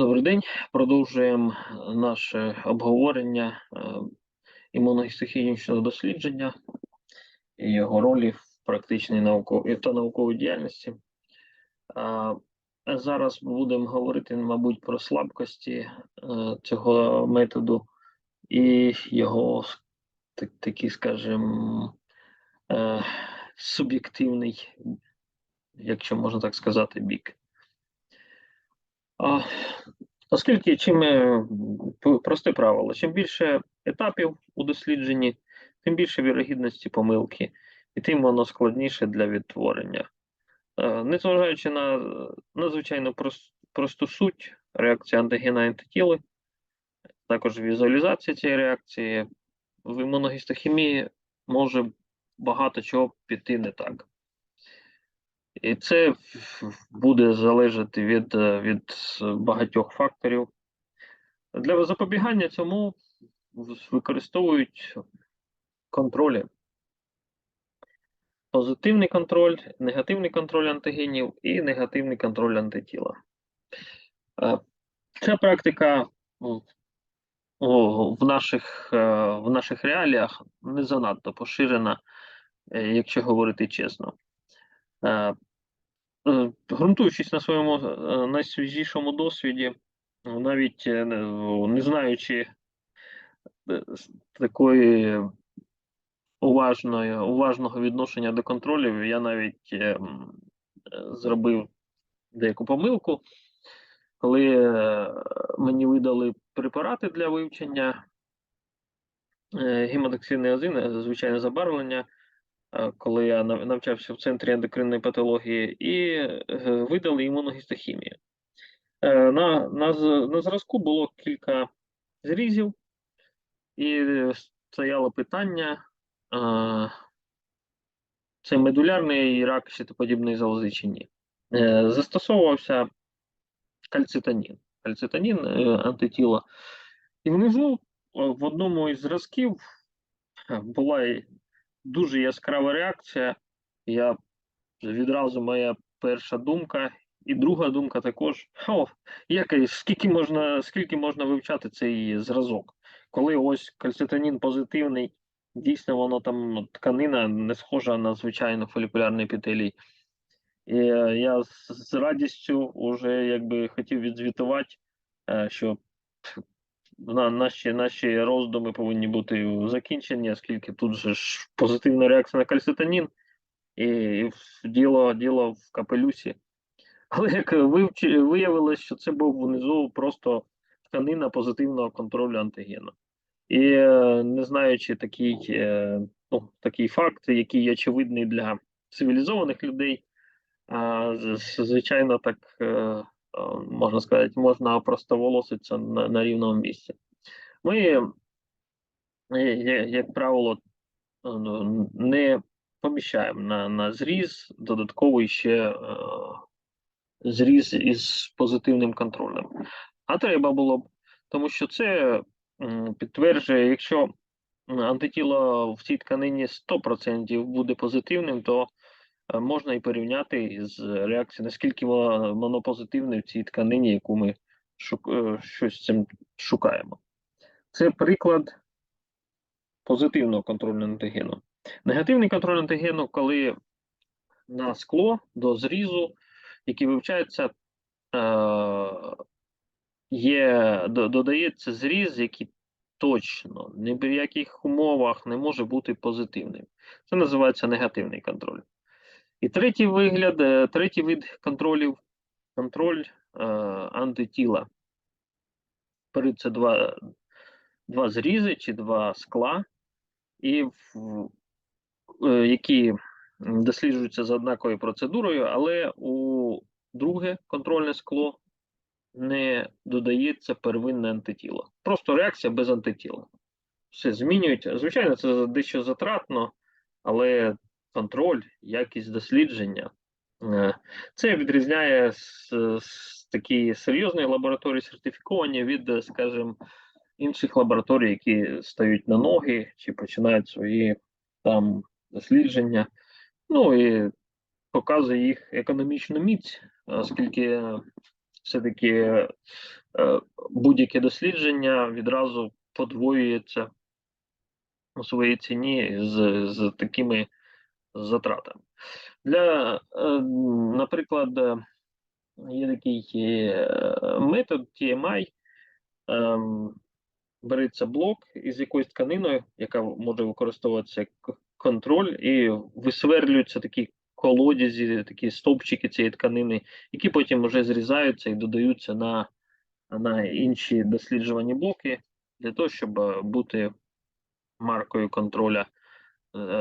Добрий день. Продовжуємо наше обговорення е, імуногістохімічного дослідження і його ролі в практичній науковій та науковій діяльності. Зараз будемо говорити, мабуть, про слабкості е, цього методу і його так- такий, скажімо, е, суб'єктивний, якщо можна так сказати, бік. Оскільки чим е, просте правило, чим більше етапів у дослідженні, тим більше вірогідності помилки, і тим воно складніше для відтворення. Е, Незважаючи на е, надзвичайно просту суть реакції антигена антитіли, також візуалізація цієї реакції, в імуногістохімії може багато чого піти не так. І це буде залежати від, від багатьох факторів. Для запобігання цьому використовують контролі. Позитивний контроль, негативний контроль антигенів і негативний контроль антитіла. Е, Ця практика в наших, е, в наших реаліях не занадто поширена, е, якщо говорити чесно. Е, е, на своєму е, найсвіжішому досвіді, навіть е, не знаючи такої уважної, уважного відношення до контролів, я навіть зробив деяку помилку, коли мені видали препарати для вивчення гемодоксинний азин, звичайне забарвлення, коли я навчався в центрі ендокринної патології, і е, видали імуногістохімію. Е, На, на, на зразку було кілька зрізів, і е, стояло питання. е, Це медулярний рак щитоподібної залози чи ні. Е, Застосовувався. Кальцитонін е, антитіло. І внизу е, в одному із зразків е, була дуже яскрава реакція. Я відразу моя перша думка, і друга думка також. О, який, скільки можна, скільки можна вивчати цей зразок? Коли ось кальцитонін позитивний, дійсно воно там тканина не схожа на звичайну фолікулярний епітелій. І е, я з, з радістю вже якби хотів відзвітувати, е, що на, наші, наші роздуми повинні бути закінчені, оскільки тут же ж позитивна реакція на кальцитонін, і, і діло, діло в капелюсі. Але як виявилось, що це був внизу просто тканина позитивного контролю антигену. І е, не знаючи такий, е, ну, такий факт, який очевидний для цивілізованих людей, звичайно, так е, е, можна сказати, можна опростоволоситися на, на рівному місці. Ми, е, як правило, ну, не поміщаємо на, на зріз додатковий ще е, зріз із позитивним контролем. А треба було б, тому що це підтверджує, якщо антитіло в цій тканині 100% буде позитивним, то е, можна і порівняти з реакцією, наскільки воно, воно позитивне в цій тканині, яку ми шук, е, щось цим шукаємо. Це приклад позитивного контролю антигену. Негативний контроль антигену, коли на скло до зрізу, який вивчається, е, є, додається зріз, який точно ні в яких умовах не може бути позитивним. Це називається негативний контроль. І третій вигляд, е, третій вид контролів контроль е, антитіла. Перед це два, два зрізи чи два скла, і в, е, які досліджуються за однаковою процедурою, але у друге контрольне скло не додається первинне антитіло. Просто реакція без антитіла. Все змінюють. Звичайно, це дещо затратно, але контроль, якість дослідження. е, Це відрізняє з, з такі серйозної лабораторії сертифіковані від, е, скажімо, інших лабораторій, які стають на ноги чи починають свої там дослідження. Ну і показує їх економічну міць, оскільки все-таки е, будь-яке дослідження відразу подвоюється у своїй ціні з, з такими затратами. Для, е, наприклад, е, є такий е, метод TMI. Береться блок із якоюсь тканиною, яка може використовуватися як контроль, і висверлюються такі колодязі, такі стовпчики цієї тканини, які потім вже зрізаються і додаються на, на інші досліджувані блоки для того, щоб бути маркою контроля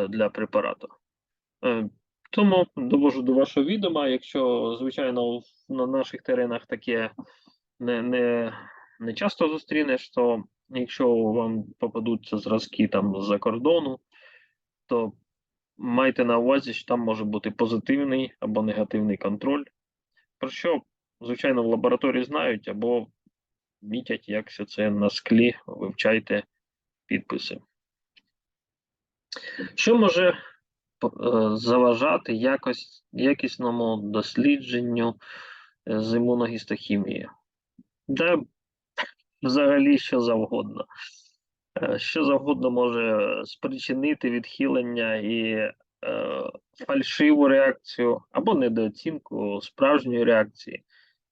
для препарату. Е, Тому довожу до вашого відома, якщо, звичайно, на наших теренах таке не, не, не часто зустрінеш, то якщо вам попадуться зразки там з-за кордону, то майте на увазі, що там може бути позитивний або негативний контроль, про що, звичайно, в лабораторії знають або мітять, як все це на склі, вивчайте підписи. Що може заважати якось, якісному дослідженню е, з імуногістохімії? Де взагалі що завгодно. Е, Що завгодно може спричинити відхилення і е, фальшиву реакцію або недооцінку справжньої реакції.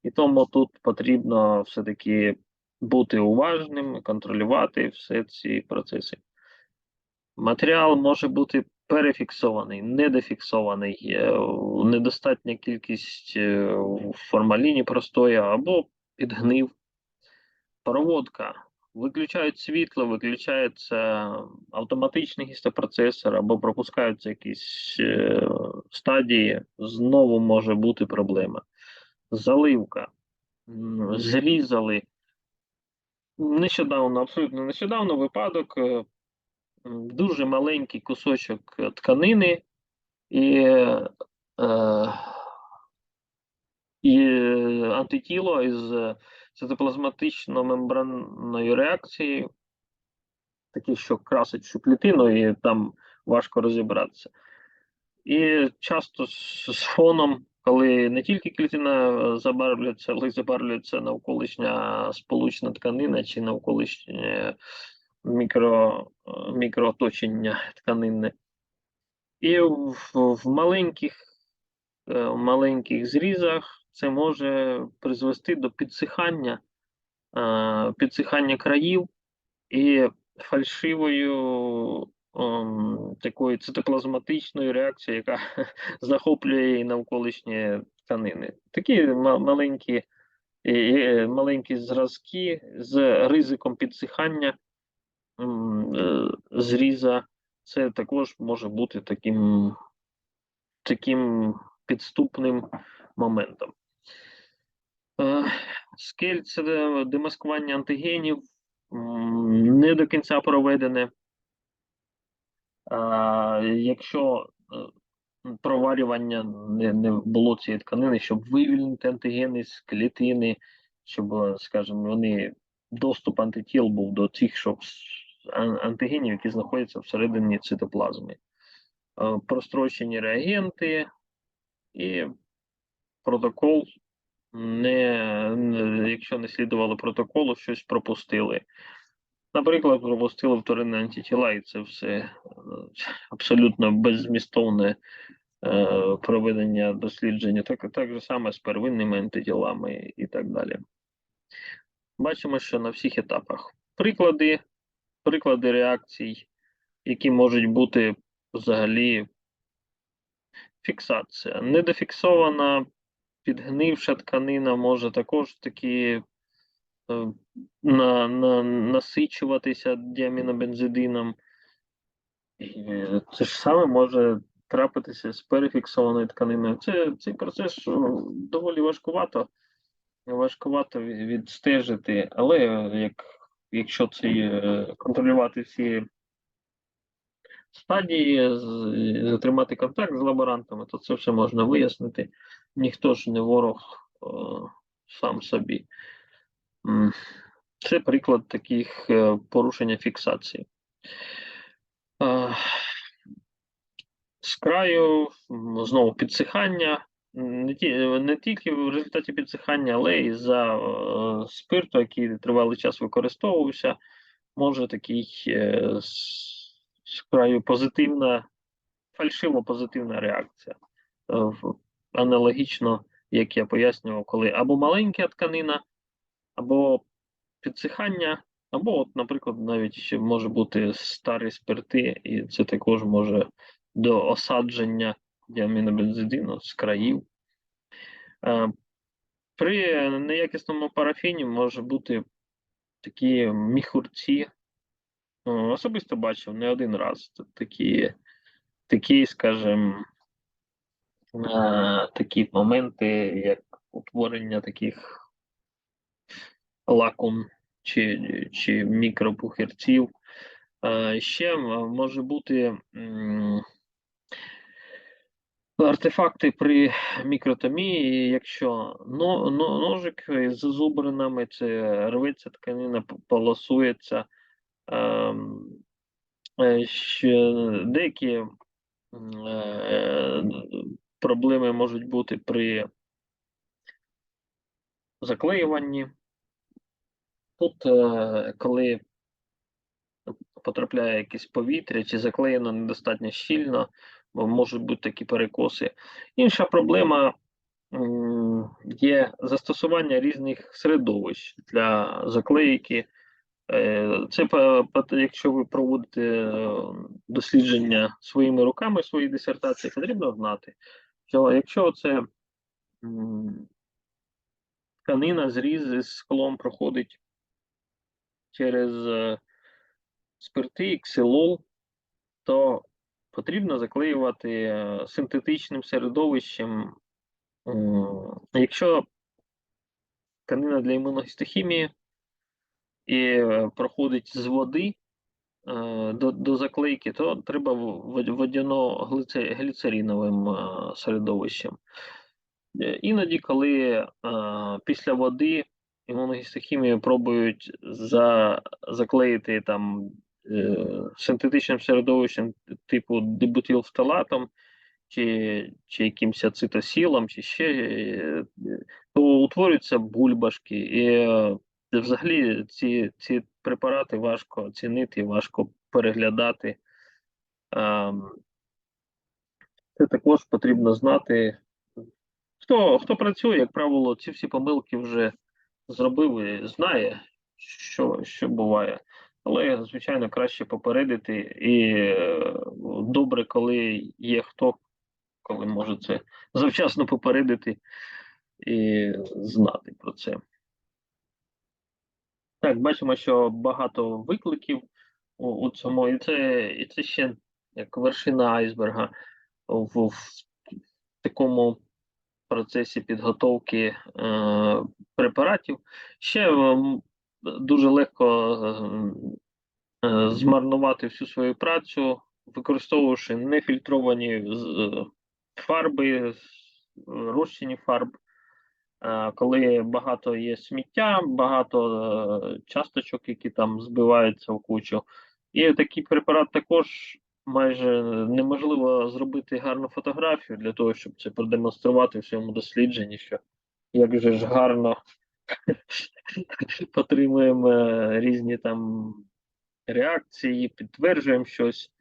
І тому тут потрібно все-таки бути уважним, контролювати всі ці процеси. Матеріал може бути перефіксований, недофіксований, е, недостатня кількість е, формаліні простої або підгнив. Проводка. Виключають світло, виключається автоматичний гістопроцесор або пропускаються якісь е, стадії, знову може бути проблема. Заливка. Зрізали. Нещодавно, абсолютно нещодавно випадок. Дуже маленький кусочок е, тканини і, е, і е, антитіло із е, цитоплазматично-мембранною реакцією, таке, що красить всю клітину, і там важко розібратися. І часто з, фоном, коли не тільки клітина забарвлюється, але й забарвлюється навколишня сполучна тканина чи навколишнє мікро, е, мікрооточення тканини. І в, в маленьких, е, в маленьких зрізах це може призвести до підсихання, е, підсихання країв і фальшивою ем, такою цитоплазматичною реакцією, яка захоплює і навколишні тканини. Такі маленькі, маленькі зразки з ризиком підсихання зріза. Це також може бути таким, таким підступним моментом. Е, Скель це демаскування антигенів не до кінця проведене. Якщо е, проварювання не, було цієї тканини, щоб вивільнити антигени з клітини, щоб, е, скажімо, вони доступ антитіл був до тих, щоб антигенів, які знаходяться всередині цитоплазми. Е, Прострочені реагенти і протокол. Не, якщо не слідували протоколу, щось пропустили. Наприклад, пропустили вторинні антитіла, і це все е, абсолютно беззмістовне е, проведення дослідження, так, так же саме з первинними антитілами і так далі. Бачимо, що на всіх етапах приклади, приклади реакцій, які можуть бути взагалі фіксація. Недофіксована, підгнивша тканина може також таки е, на, на, насичуватися діамінобензидином. Це ж саме може трапитися з перефіксованою тканиною. Це, цей процес доволі важкувато, важкувато відстежити, але як, якщо це е, контролювати всі стадії, затримати контакт з лаборантами, то це все можна вияснити. Ніхто ж не ворог е, сам собі. Це приклад таких е, порушення фіксації. Е, З краю знову підсихання не, ті, не тільки в результаті підсихання, але й за е, спирту, який тривалий час використовувався, може такий е, краю позитивна, фальшиво позитивна реакція. Е, Аналогічно, як я пояснював, коли або маленька тканина, або підсихання, або, от, наприклад, навіть може бути старі спирти, і це також може до осадження діамінобензидину з країв. Е, При неякісному парафіні може бути такі міхурці. Особисто бачив не один раз такі, такі скажімо, е, такі моменти, як утворення таких лакун чи, чи мікропухирців. Е, Ще може бути артефакти при мікротомії, якщо но, но, ножик з зубринами, це рветься тканина, полосується. Ем, е, деякі е, проблеми можуть бути при заклеюванні. Тут, е, коли потрапляє якесь повітря чи заклеєно недостатньо щільно, можуть бути такі перекоси. Інша проблема є застосування різних середовищ для заклейки. Е, Це якщо ви проводите е, дослідження своїми руками своїй дисертації, потрібно знати, що якщо це тканина зріз із склом проходить через е, спирти ксилол, то потрібно заклеювати е, синтетичним середовищем. Якщо тканина для імуногістохімії і е, проходить з води е, до, до заклейки, то треба водяно-гліцериновим е, середовищем. Е, Іноді, коли е, після води імуногістохімію пробують за, заклеїти там е, синтетичним середовищем типу дибутилфталатом чи, чи якимось ацитосілом, чи ще, е, то утворюються бульбашки. І е, взагалі ці, ці препарати важко оцінити, важко переглядати. Це також потрібно знати. Хто, хто працює, як правило, ці всі помилки вже зробив і знає, що, що буває. Але, звичайно, краще попередити. І е, добре, коли є хто, коли може це завчасно попередити і знати про це. Так, бачимо, що багато викликів у, у цьому, і це, і це ще як вершина айсберга в, в такому процесі підготовки е, препаратів. Ще дуже легко е, е, змарнувати всю свою працю, використовувавши нефільтровані фарби, з- розчинні фарб. Е, Коли багато є сміття, багато е, часточок, які там збиваються в кучу. І такий препарат також майже неможливо зробити гарну фотографію для того, щоб це продемонструвати в своєму дослідженні, що як же ж гарно отримуємо е, різні там реакції, підтверджуємо щось.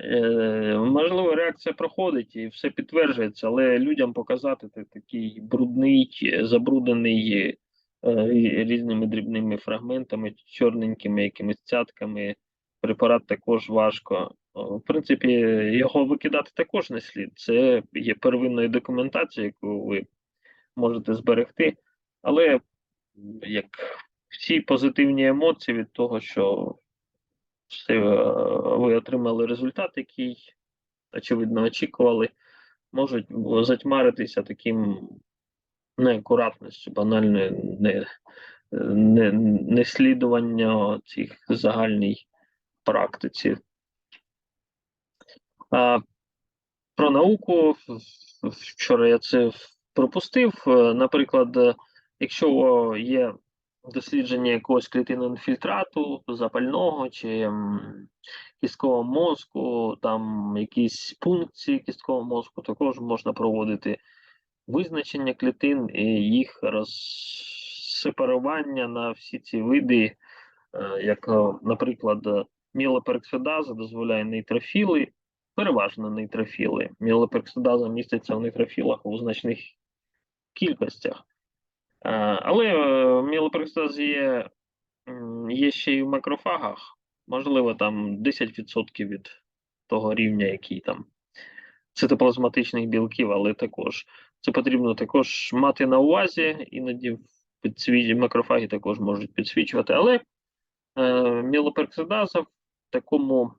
Е, можливо, реакція проходить і все підтверджується, але людям показати та- такий брудний, забруднений е, різними дрібними фрагментами, чорненькими якимись цятками. Препарат також важко. В принципі, його викидати також не слід. Це є первинною документацією, яку ви можете зберегти. Але як всі позитивні емоції від того, що все, е, ви отримали результат, який, очевидно, очікували, можуть затьмаритися таким неакуратністю, банальною не, не, неслідування цих загальній практиці. А, про науку вчора я це пропустив. Е, Наприклад, якщо є дослідження якогось клітинного інфільтрату, запального чи кісткового мозку, там якісь пункції кісткового мозку також можна проводити. визначення клітин і їх розсепарування на всі ці види, е, як, наприклад, мілопероксидаза дозволяє нейтрофіли, переважно нейтрофіли. Мілопероксидаза міститься в нейтрофілах у значних кількостях. Е, Але е, є, є ще й в макрофагах, можливо, там 10% від того рівня, який там цитоплазматичних білків, але також це потрібно також мати на увазі, іноді підсвіч... макрофаги також можуть підсвічувати, але е, мілопероксидаза в такому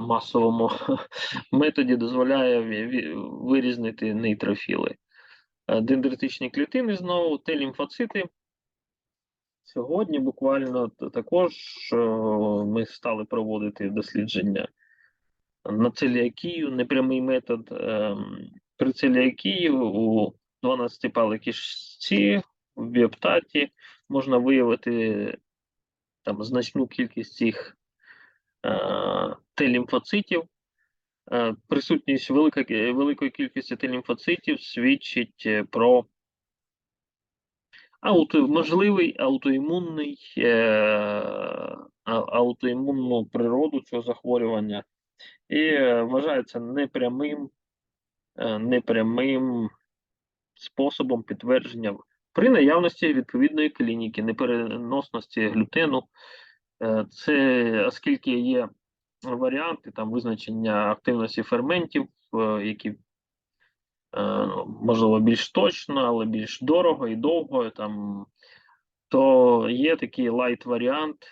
масовому методі дозволяє вирізнити нейтрофіли. Е, Дендритичні клітини знову, Т-лімфоцити. Сьогодні буквально також е, ми стали проводити дослідження на целіакію, непрямий метод. ем, При целіакії у 12-палій кишці в біоптаті можна виявити там значну кількість цих е, Т-лімфоцитів. Е, Присутність велика, кі- великої кількості Т-лімфоцитів свідчить е, про ауто, можливий аутоімунний, е, аутоімунну природу цього захворювання і е, вважається непрямим, е, непрямим способом підтвердження при наявності відповідної клініки, непереносності глютену. Е, Це оскільки є варіанти там визначення активності ферментів, е, які е, ну, можливо більш точно, але більш дорого і довго там, то є такий лайт варіант,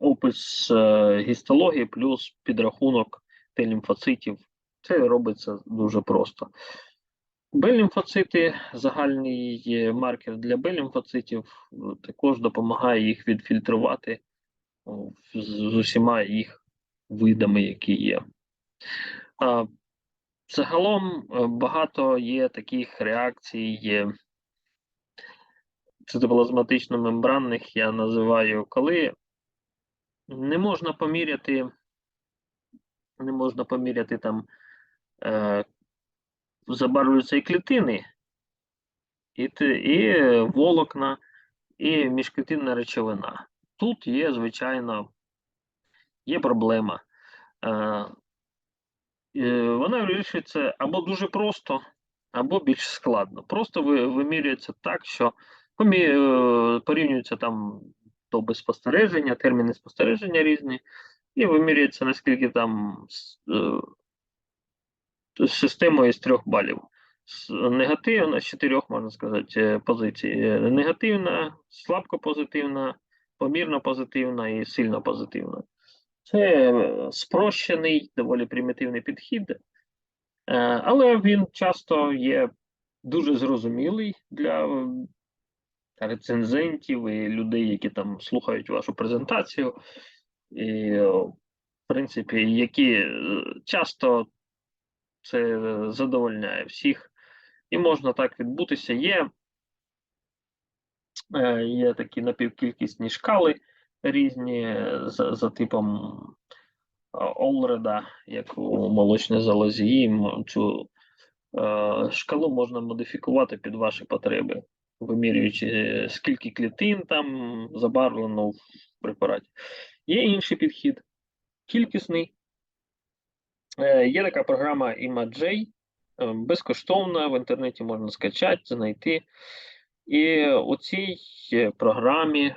опис е, гістології плюс підрахунок Т-лімфоцитів. Це робиться дуже просто. Б-лімфоцити, загальний маркер для Б-лімфоцитів, також допомагає їх відфільтрувати з, з усіма їх видами, які є. Загалом е, багато є таких реакцій е, цитоплазматично-мембранних, я називаю, коли не можна поміряти, не можна поміряти там е, забарвлюються і клітини, і, і е, волокна, і міжклітинна речовина. Тут є, звичайно, є проблема. Е, е, вона вирішується або дуже просто, або більш складно. Просто вимірюється так, що е, там доби спостереження, терміни спостереження різні, і вимірюється, наскільки там с- е, системою з трьох балів. Негативна, з чотирьох, можна сказати, позицій. Е, Негативна, слабко позитивна, помірно позитивна і сильно позитивна. Це е, спрощений, доволі примітивний підхід, е, але він часто є дуже зрозумілий для е, рецензентів і людей, які там слухають вашу презентацію, і, в принципі, які часто це задовольняє всіх. І можна так відбутися. Є, є такі напівкількісні шкали різні е, за, за типом е, Олреда, як у молочній залозі. Цю е, шкалу можна модифікувати під ваші потреби, вимірюючи, е, скільки клітин там забарвлено в препараті. Є інший підхід, кількісний. Е, Є така програма ImaJ, е, безкоштовна, в інтернеті можна скачати, знайти. І у цій е, програмі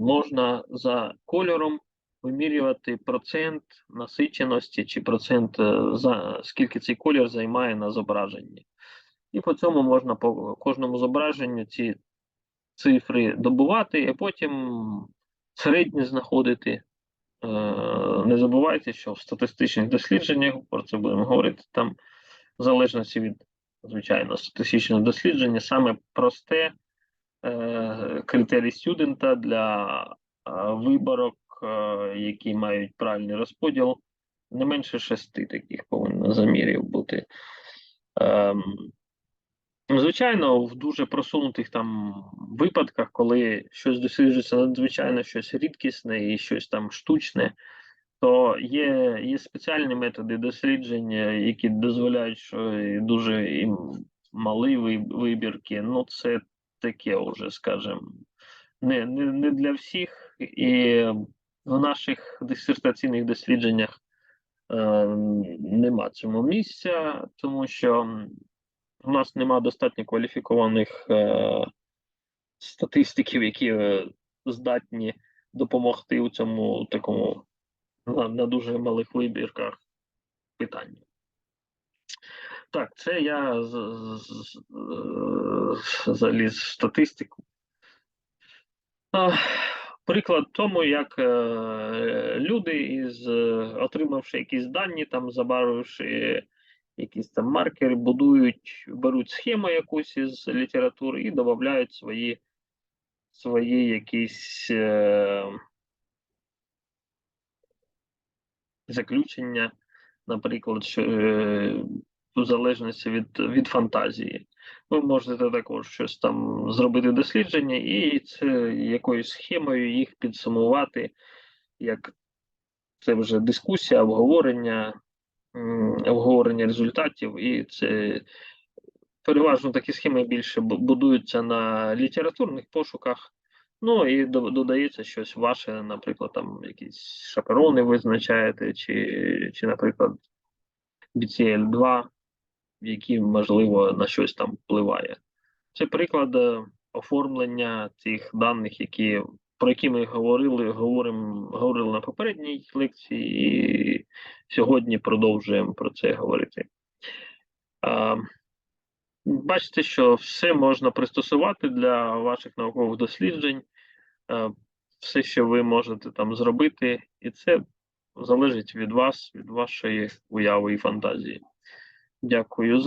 можна за кольором вимірювати процент насиченості чи процент, е, за скільки цей колір займає на зображенні. І по цьому можна по кожному зображенню ці цифри добувати, і потім середні знаходити. Е, Не забувайте, що в статистичних дослідженнях, про це будемо говорити, там в залежності від, звичайно, статистичного дослідження, саме просте е, критерій студента для е, виборок, е, які мають правильний розподіл, не менше шести таких повинно замірів бути. Ем, Звичайно, в дуже просунутих там випадках, коли щось досліджується надзвичайно щось рідкісне і щось там штучне, то є, є спеціальні методи дослідження, які дозволяють, що дуже і малий вибірки. Ну, це таке вже, скажімо, не, не, не для всіх. І в наших дисертаційних дослідженнях е, нема цьому місця, тому що у нас нема достатньо кваліфікованих е, статистиків, які е, здатні допомогти у цьому такому на, дуже малих вибірках питання. Так, це я е, заліз в статистику. А, Приклад тому, як е, люди, із, е, отримавши якісь дані, там забарвивши якісь там маркери, будують, беруть схему якусь із літератури і додають свої, свої якісь заключення, наприклад, що, е, в залежності від, від фантазії. Ви можете також щось там зробити дослідження і це якоюсь схемою їх підсумувати, як це вже дискусія, обговорення, обговорення результатів, і це переважно такі схеми більше будуються на літературних пошуках. Ну і додається щось ваше, наприклад, там якісь шаперони визначаєте, чи, чи наприклад, BCL2, які, можливо, на щось там впливає. Це приклад е, оформлення цих даних, які, про які ми говорили, говоримо, говорили на попередній лекції, і сьогодні продовжуємо про це говорити. А, Бачите, що все можна пристосувати для ваших наукових досліджень, все, що ви можете там зробити, і це залежить від вас, від вашої уяви і фантазії. Дякую.